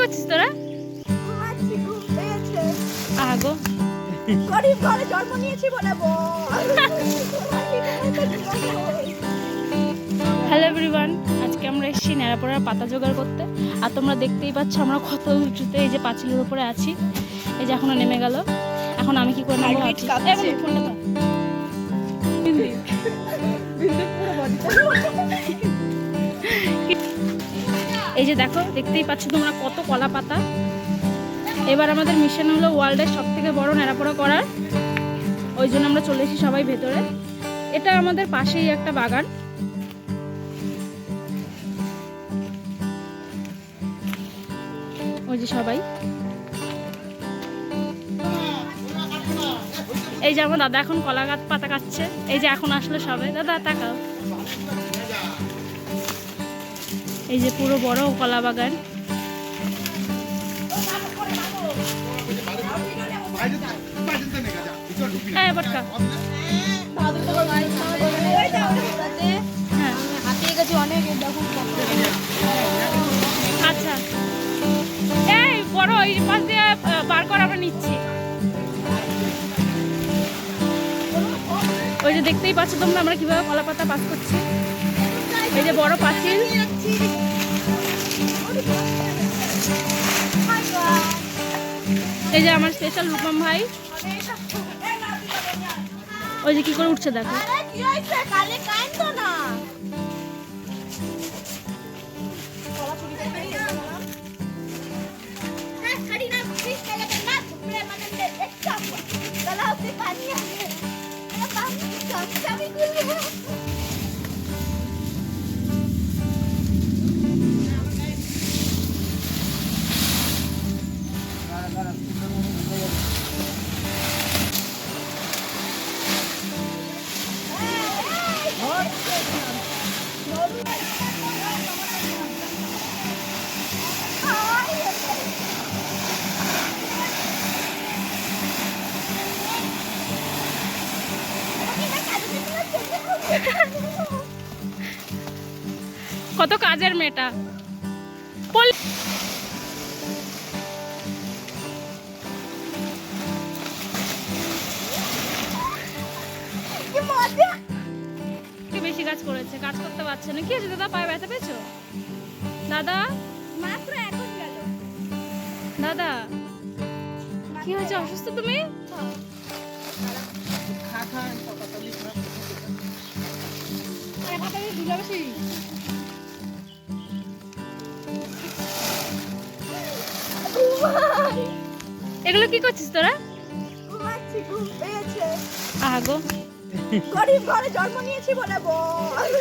করছিস তোরা? আগো গরিব ঘরে জন্ম নিয়েছি বলে হ্যালো এভরিওয়ান আজকে আমরা এসেছি নেড়াপড়ার পাতা জোগাড় করতে। আর তোমরা দেখতেই পাচ্ছ আমরা কত উঁচুতে এই যে পাঁচিলের উপরে আছি। এই যে এখনও নেমে গেল। এখন আমি কি করে নেব ফোনটা যে দেখো, দেখতেই পাচ্ছ তোমরা কত কলা পাতা। এবার আমাদের মিশন হলো ওয়ার্ল্ডের সব থেকে বড় ন্যাড়াপড়া করার। ওই জন্য আমরা চলে এসেছি সবাই ভেতরে। এটা আমাদের পাশেই একটা বাগান। ওই যে সবাই। এই যে আমার দাদা এখন কলা গাছ পাতা কাটছে। এই যে এখন আসলো সবাই। দাদা তাকাও এই যে পুরো বড় কলা বাগান। হ্যাঁ হ্যাঁ। আচ্ছা। এই, বড় পাশ দিয়ে আমরা নিচ্ছি। ওই যে দেখতেই পাচ্ছ তোমরা, আমরা কীভাবে কলা পাতা পাস করছি। এই যে বড় পাঁচিল। এই যে আমার স্পেশাল রূপম ভাই। ওই যে কি করে উঠছে দেখো। আরে, কি কত কাজের মেয়েটা? বেশি কাজ করেছে? কাজ করতে পারছে না। কি হয়েছে দাদা? পায়ে ব্যথা পেয়েছ? দাদা? মাত্র এখন গেল। দাদা? কি হয়েছে? অসুস্থ তুমি? এগুলো কি করছিস তোরা? আগো গরিব ঘরে জন্ম নিয়েছি বলে বল।